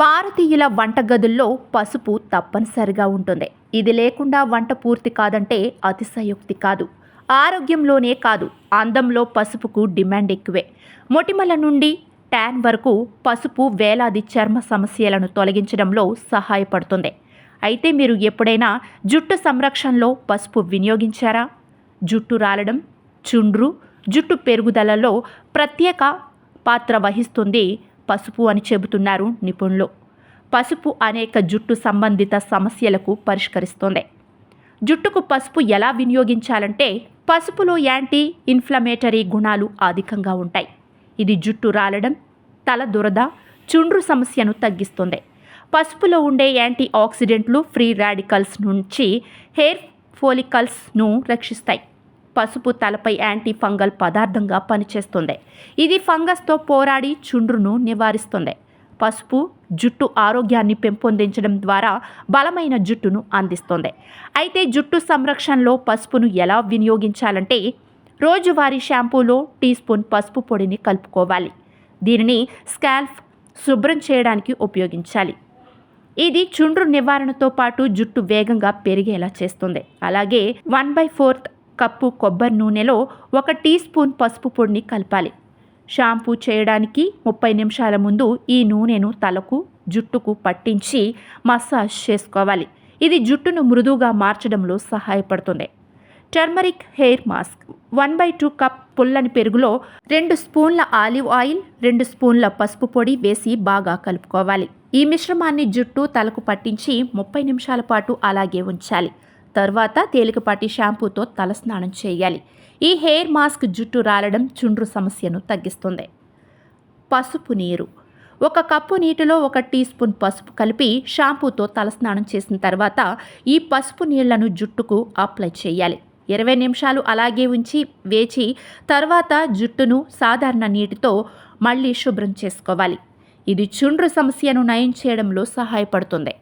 భారతీయుల వంటగదుల్లో పసుపు తప్పనిసరిగా ఉంటుంది. ఇది లేకుండా వంట పూర్తి కాదంటే అతిశయోక్తి కాదు. ఆరోగ్యంలోనే కాదు అందంలో పసుపుకు డిమాండ్ ఎక్కువే. మొటిమల నుండి ట్యాన్ వరకు పసుపు వేలాది చర్మ సమస్యలను తొలగించడంలో సహాయపడుతుంది. అయితే మీరు ఎప్పుడైనా జుట్టు సంరక్షణలో పసుపు వినియోగించారా? జుట్టు రాలడం చుండ్రు జుట్టు పెరుగుదలలో ప్రత్యేక పాత్ర వహిస్తుంది పసుపు అని చెబుతున్నారు నిపుణులు. పసుపు అనేక జుట్టు సంబంధిత సమస్యలకు పరిష్కరిస్తుంది. జుట్టుకు పసుపు ఎలా వినియోగించాలంటే పసుపులో యాంటీ ఇన్ఫ్లమేటరీ గుణాలు అధికంగా ఉంటాయి. ఇది జుట్టు రాలడం తల దురద చుండ్రు సమస్యను తగ్గిస్తుంది. పసుపులో ఉండే యాంటీ ఆక్సిడెంట్లు ఫ్రీ రాడికల్స్ నుంచి హెయిర్ ఫోలికల్స్ను రక్షిస్తాయి. పసుపు తలపై యాంటీ ఫంగల్ పదార్థంగా పనిచేస్తుంది. ఇది ఫంగస్తో పోరాడి చుండ్రును నివారిస్తుంది. పసుపు జుట్టు ఆరోగ్యాన్ని పెంపొందించడం ద్వారా బలమైన జుట్టును అందిస్తుంది. అయితే జుట్టు సంరక్షణలో పసుపును ఎలా వినియోగించాలంటే రోజువారీ షాంపూలో టీ స్పూన్ పసుపు పొడిని కలుపుకోవాలి. దీనిని స్కాల్ఫ్ శుభ్రం చేయడానికి ఉపయోగించాలి. ఇది చుండ్రు నివారణతో పాటు జుట్టు వేగంగా పెరిగేలా చేస్తుంది. అలాగే వన్ బై ఫోర్త్ కప్పు కొబ్బరి నూనెలో ఒక టీ స్పూన్ పసుపు పొడిని కలపాలి. షాంపూ చేయడానికి ముప్పై నిమిషాల ముందు ఈ నూనెను తలకు జుట్టుకు పట్టించి మసాజ్ చేసుకోవాలి. ఇది జుట్టును మృదువుగా మార్చడంలో సహాయపడుతుంది. Turmeric hair mask one by two cup పుల్లని పెరుగులో రెండు స్పూన్ల ఆలివ్ ఆయిల్ రెండు స్పూన్ల పసుపు పొడి వేసి బాగా కలుపుకోవాలి. ఈ మిశ్రమాన్ని జుట్టు తలకు పట్టించి ముప్పై నిమిషాల పాటు అలాగే ఉంచాలి. తర్వాత తేలికపాటి షాంపూతో తలస్నానం చేయాలి. ఈ హెయిర్ మాస్క్ జుట్టు రాలడం చుండ్రు సమస్యను తగ్గిస్తుంది. పసుపు నీరు. ఒక కప్పు నీటిలో ఒక టీ స్పూన్ పసుపు కలిపి షాంపూతో తలస్నానం చేసిన తర్వాత ఈ పసుపు నీళ్ళను జుట్టుకు అప్లై చేయాలి. ఇరవై నిమిషాలు అలాగే ఉంచి వేచి తర్వాత జుట్టును సాధారణ నీటితో మళ్ళీ శుభ్రం చేసుకోవాలి. ఇది చుండ్రు సమస్యను నయం చేయడంలో సహాయపడుతుంది.